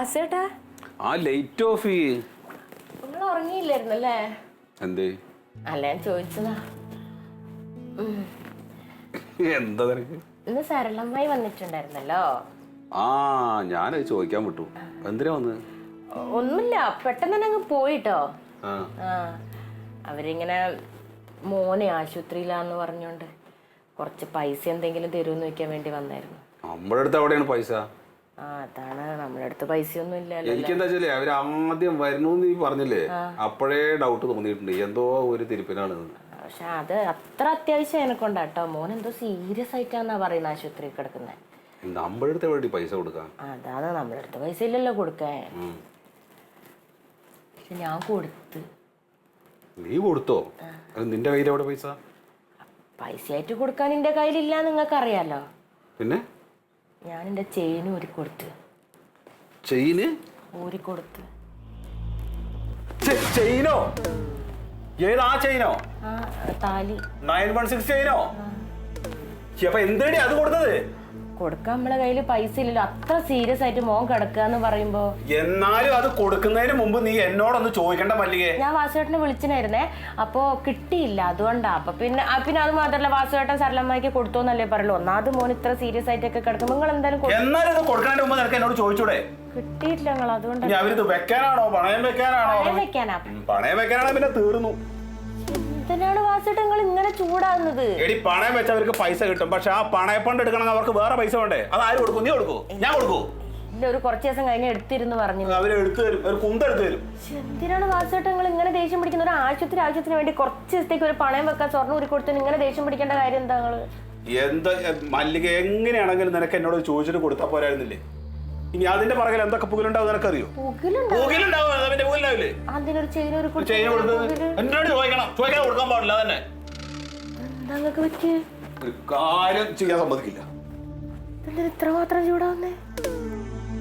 വാസേട്ടാ ആ light of നിങ്ങൾ ഉറങ്ങിയില്ലായിരുന്നല്ലേ? എന്തേ? അല്ല ഞാൻ ചോദിച്ചതാ. എന്താ നിനക്ക്? ഇന്ന് സരളമ്മായി വന്നിട്ടുണ്ടായിരുന്നല്ലോ? ആ ഞാൻ ചോദിക്കാൻ വിട്ടു. എന്തിനാ വന്ന്? ഒന്നുമില്ല പെട്ടെന്ന് തന്നെ അങ്ങ് പോയിട്ടോ. ആ. അവരിങ്ങനെ മോനെ ആശുപത്രിയിലാന്ന് പറഞ്ഞോണ്ട് കുറച്ച് പൈസ എന്തെങ്കിലും തരുമെന്ന് വെക്കാൻ വേണ്ടി വന്നായിരുന്നു. നമ്മുടെ അടുത്ത് എവിടെയാണ് പൈസ? ആ അതാണ്. നമ്മുടെ അടുത്ത് പൈസയൊന്നും ഇല്ലല്ലോ. എനിക്കെന്താ വെച്ചാലേ അവർ ആദ്യം വരണു നീ പറഞ്ഞില്ലേ? അപ്പോഴേ ഡൗട്ട് തോന്നിയിട്ടുണ്ട്. എന്തോ ഒരു തിരുപ്പിനാണ്. പക്ഷെ അത് അത്ര അത്യാവശ്യം എനക്കൊണ്ടാട്ടോ മോൻ എന്തോ സീരിയസ് ആയിട്ടാന്നാ പറയുന്നത് ആശുപത്രിയിൽ കിടക്കുന്നത് നമ്മുടെ അടുത്ത് എവിടെ പൈസ കൊടുക്കാം? അതാണ് നമ്മുടെ അടുത്ത് പൈസ ഇല്ലല്ലോ കൊടുക്കാൻ. പക്ഷെ ഞാൻ കൊടുത്ത്. നീ കൊടുത്തോ? നിന്റെ കയ്യിൽ എവിടെ പൈസ പൈസ? ആയിട്ട് കൊടുക്കാൻ നിന്റെ കയ്യിലില്ല നിങ്ങൾക്ക് അറിയാലോ പിന്നെ? ഞാൻ എന്റെ ചെയിൻ ഊരി കൊടുത്ത്. ചെയിന്? ഊരി കൊടുത്ത്. ചെയിനോ? ഏതാ ചെയിനോ? ആ താലി. നയൻ വൺ സിക്സ് ചെയിനോ? അപ്പൊ എന്തേടി അത് കൊടുത്തത്? കൊടുക്കാൻ നമ്മളെ കയ്യിൽ പൈസ ഇല്ലല്ലോ. അത്ര സീരിയസ് ആയിട്ട് മോൻ കിടക്കുക എന്ന് പറയുമ്പോ. എന്നാലും അത് കൊടുക്കുന്നതിന് മുമ്പ് നീ എന്നോടൊന്ന് ചോദിക്കണ്ട മല്ലികേ. ഞാൻ വാസുവേട്ടനെ വിളിച്ചിനായിരുന്നേ. അപ്പോ കിട്ടിയില്ല അതുകൊണ്ടാ. അപ്പൊ പിന്നെ ആ, പിന്നെ അത് മാത്രല്ല വാസുവേട്ടൻ സരളമ്മയ്ക്ക് കൊടുത്തോന്നല്ലേ പറയുള്ളൂ ഒന്നാമത് മോൻ ഇത്ര സീരിയസ് ആയിട്ടൊക്കെ കിടക്കുമ്പോ നിങ്ങൾ എന്തായാലും കൊടു- എന്നാലും ഇത് കൊടുക്കുന്നതിന് മുമ്പ് നിനക്ക് എന്നോട് ചോദിച്ചൂടെ? കിട്ടിയിട്ടില്ല നിങ്ങൾ അതുകൊണ്ട്. ഇനി അവരിത് വെക്കാനാണോ? പണയം വെക്കാനാണോ? പണയം വെക്കാനാ. ഉം, പണയം വെക്കാനാണോ പിന്നെ തീർന്നു. എന്തിനാണ് വാസുവേട്ടൻ നിങ്ങൾ ഇങ്ങനെ ചൂടാകുന്നത്. എടി പണയം വെച്ച അവർക്ക് പൈസ കിട്ടും. പക്ഷെ ആ പണയപ്പണ്ട് എടുക്കണമെങ്കിൽ അവർക്ക് വേറെ പൈസ വേണ്ടേ? അത് ആര് കൊടുക്കും? നീ കൊടുക്കൂ? ഞാൻ കൊടുക്കൂ? ഇല്ല ഒരു കുറച്ച് ദിവസം കഴിഞ്ഞ് എടുത്തിരുന്നു പറഞ്ഞു. അവർ എടുത്തു തരും. ഒരു കുന്ത എടുത്തു തരും. എന്തിനാണ് വാസുവേട്ടൻ നിങ്ങൾ ഇങ്ങനെ ദേഷ്യം പിടിക്കുന്ന ഒരു ആശുപത്രി ആവശ്യത്തിന് വേണ്ടി കുറച്ച് ദിവസത്തേക്ക് ഒരു പണയം വെക്കാൻ സ്വർണം ഊരി കൊടുത്തു ഇങ്ങനെ ദേഷ്യം പിടിക്കേണ്ട കാര്യം എന്താ നിങ്ങൾ? എന്താ മല്ലിക എങ്ങനെയാണെങ്കിലും നിനക്ക് എന്നോട് ചോദിച്ചിട്ട് കൊടുത്താൽ പോരായിരുന്നില്ലേ? ഇനി അതിന്റെ പറകിൽ എന്തൊക്കെ പുകലുണ്ടാവും നിനക്കറിയോ? പുകിലുണ്ടോ പുകലുണ്ടാവും അതിനൊരു ചെയിൻ ഒരു കൊടുത്ത് ചെയിൻ കൊടുത്തത് എന്നോട് ചോദിക്കണം. ചോദിക്കാൻ കൊടുക്കാൻ പാടില്ല തന്നെ എന്താ നിങ്ങൾക്ക് പറ്റിയേ? ഒരു കാര്യം ചെയ്യാൻ സമ്മതിക്കില്ല. ഇത്ര മാത്രം ചൂടാവുന്നേ?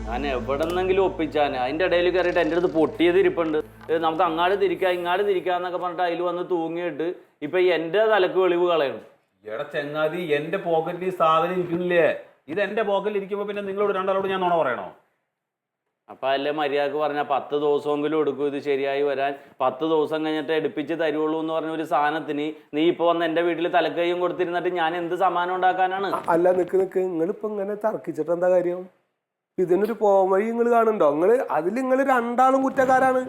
ഞാൻ എവിടെന്നെങ്കിലും ഒപ്പിച്ചാന്. അതിന്റെ ഇടയിൽ കയറിയിട്ട് എന്റെ അടുത്ത് പൊട്ടിയത് ഇരിപ്പുണ്ട്. നമുക്ക് അങ്ങാട് തിരിക്കാം ഇങ്ങാട് തിരിക്കാന്നൊക്കെ പറഞ്ഞിട്ട് അതിൽ വന്ന് തൂങ്ങിയിട്ട് ഇപ്പൊ ഈ എന്റെ തലക്ക് വെളിവ് കളയണം. എടാ ചങ്ങാതി എന്റെ പോക്കറ്റിൽ സാധനം ഇരിക്കുന്നില്ലേ? ഇത് എന്റെ പോക്കറ്റിൽ ഇരിക്കുമ്പോ പിന്നെ നിങ്ങളോട് രണ്ടാളോട് ഞാൻ നുണ പറയണോ? അപ്പൊ അല്ലേ മര്യാദയ്ക്ക് പറഞ്ഞ പത്ത് ദിവസമെങ്കിലും എടുക്കും ഇത് ശരിയായി വരാൻ. പത്ത് ദിവസം കഴിഞ്ഞിട്ട് എടുപ്പിച്ച് തരുള്ളൂ എന്ന് പറഞ്ഞ ഒരു സാധനത്തിന് നീ ഇപ്പൊ വന്ന് എന്റെ വീട്ടിൽ തലക്കൈയും കൊടുത്തിരുന്നിട്ട് ഞാൻ എന്ത് സമ്മാനം ഉണ്ടാക്കാനാണ്? അല്ല നിക്ക് നിക്ക്. നിങ്ങളിപ്പോ ഇങ്ങനെ തർക്കിച്ചിട്ട് എന്താ കാര്യം? ഇതിനൊരു പോംവഴി നിങ്ങൾ കാണുന്നുണ്ടോ? നിങ്ങൾ അതിൽ നിങ്ങൾ രണ്ടാളും കുറ്റക്കാരാണ്.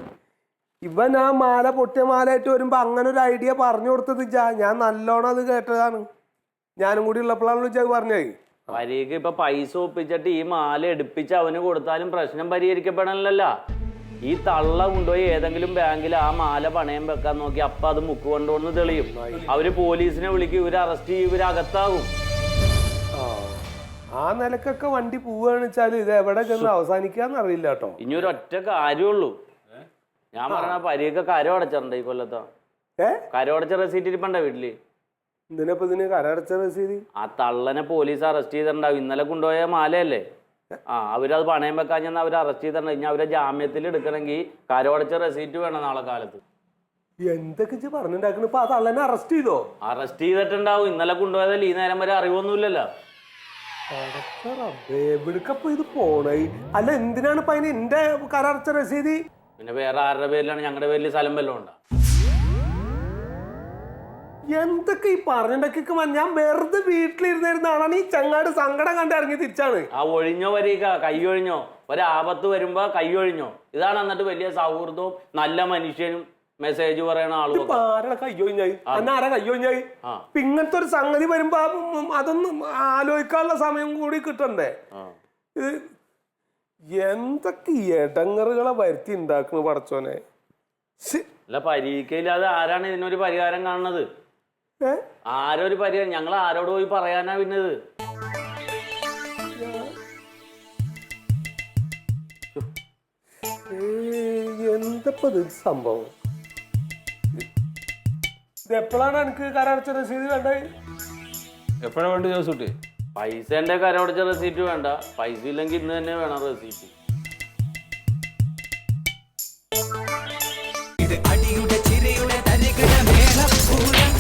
ഇവൻ ആ മാല പൊട്ടിയ മാലയായിട്ട് വരുമ്പോ അങ്ങനെ ഒരു ഐഡിയ പറഞ്ഞു കൊടുത്തത് ഞാൻ നല്ലോണം അത് കേട്ടതാണ്. ഞാനും കൂടി ഉള്ളപ്പോഴാണല്ലോ ഇജ്ജ് അത് പറഞ്ഞേ വരിക ഇപ്പൊ പൈസ ഒപ്പിച്ചിട്ട് ഈ മാല എടുപ്പിച്ച് അവന് കൊടുത്താലും പ്രശ്നം പരിഹരിക്കപ്പെടണല്ലോ ഈ തള്ള കൊണ്ടുപോയി ഏതെങ്കിലും ബാങ്കിൽ ആ മാല പണയം വെക്കാൻ നോക്കി അപ്പൊ അത് മുക്ക് കൊണ്ടുവന്ന് തെളിയും. അവർ പോലീസിനെ വിളിക്കും ഇവർ അറസ്റ്റ് ചെയ്യും ഇവർ അകത്താകും. ആ. നിലക്കൊക്കെ വണ്ടി പോവുകയാണെന്ന് വെച്ചാൽ ഇത് എവിടെ ചെന്ന് അവസാനിക്കാന്ന് അറിയില്ല കേട്ടോ. ഇനി ഒരു ഒറ്റ കാര്യമുള്ളൂ. ഞാൻ പറഞ്ഞ പരിയൊക്കെ കരം അടച്ചിട്ടുണ്ട് ഈ കൊല്ലത്താ. കരം അടച്ച റെസീറ്റ് ഇരിപ്പണ്ട വീട്ടിൽ? എന്തിനപ്പോ ഇതിന് കരടച്ച രസീത്? ആ തള്ളനെ പോലീസ് അറസ്റ്റ് ചെയ്തിട്ടുണ്ടാവും. ഇന്നലെ കൊണ്ടുപോയ മാലയല്ലേ? ആ അവരത് പണയം വെക്കാൻ അവർ അറസ്റ്റ് ചെയ്തിട്ടുണ്ട്. ഇനി അവരെ ജാമ്യത്തിൽ എടുക്കണമെങ്കിൽ കരോടച്ച അടച്ച റെസീറ്റ് വേണം നാളെ കാലത്ത്. എന്തൊക്കെ പറഞ്ഞിട്ടുണ്ടാക്കണ ഇപ്പൊ ആ തള്ളനെ അറസ്റ്റ് ചെയ്തോ? അറസ്റ്റ് ചെയ്തിട്ടുണ്ടാവും. ഇന്നലെ കൊണ്ടുപോയതല്ലേ? ഈ നേരം വരെ അറിവൊന്നുമില്ലല്ലോ. എവിടക്കപ്പൊ ഇത് പോണേ? അല്ല എന്തിനാണ് ഇപ്പൊ അതിന് എന്റെ കരടച്ച രസീതി? പിന്നെ വേറെ ആരുടെ പേരിലാണ്? ഞങ്ങളുടെ പേരിൽ സ്ഥലം വല്ലതും ഉണ്ടോ? എന്തൊക്കെ ഈ പറഞ്ഞിട്ടൊക്കെ ഞാൻ വെറുതെ വീട്ടിലിരുന്നിരുന്നാണ് ഈ ചങ്ങാട് സങ്കടം കണ്ട് ഇറങ്ങി തിരിച്ചാണ്. ആ ഒഴിഞ്ഞോ വരിക കൈ ഒഴിഞ്ഞോ? ഒരാപത്ത് വരുമ്പോ കൈ ഒഴിഞ്ഞോ? ഇതാണ് എന്നിട്ട് വലിയ സൗഹൃദവും നല്ല മനുഷ്യനും മെസ്സേജ് പറയണ ആളും ഇപ്പൊ ആരാ കയ്യൊഴിഞ്ഞായി അന്ന് ആരാ കയ്യൊഴിഞ്ഞായി ആ. ഇപ്പൊ ഇങ്ങനത്തെ ഒരു സംഗതി വരുമ്പോ ആ ഉം അതൊന്നും ആലോചിക്കാനുള്ള സമയം കൂടി കിട്ടണ്ടേ? ആ. ഇത് എന്തൊക്കെ ഇടങ്ങറുകളെ വരുത്തി ഉണ്ടാക്കണു പടച്ചോനെ? ശ്ശി. അല്ല പരീക്ഷയില്ലാതെ ആരാണ് ഇതിനൊരു പരിഹാരം കാണുന്നത്? ഏ? ഒരു പരിഹാരം ഞങ്ങൾ ആരോട് പോയി പറയാനാ പിന്നത്? ഏയ്, എന്തപ്പോ സംഭവം? എപ്പോഴാണ് എനിക്ക് കരടച്ച രസീത് കണ്ടത് എപ്പോഴാ വേണ്ടി ജോസൂട്ടി? പൈസ എന്റെ കരമടച്ച റെസീറ്റ് വേണ്ട. പൈസ ഇല്ലെങ്കിൽ ഇന്ന് തന്നെ വേണം റെസീറ്റ് ഇത് അടിയുടെ ചിരിയുടെ തരികിട മേളപ്പൂരം.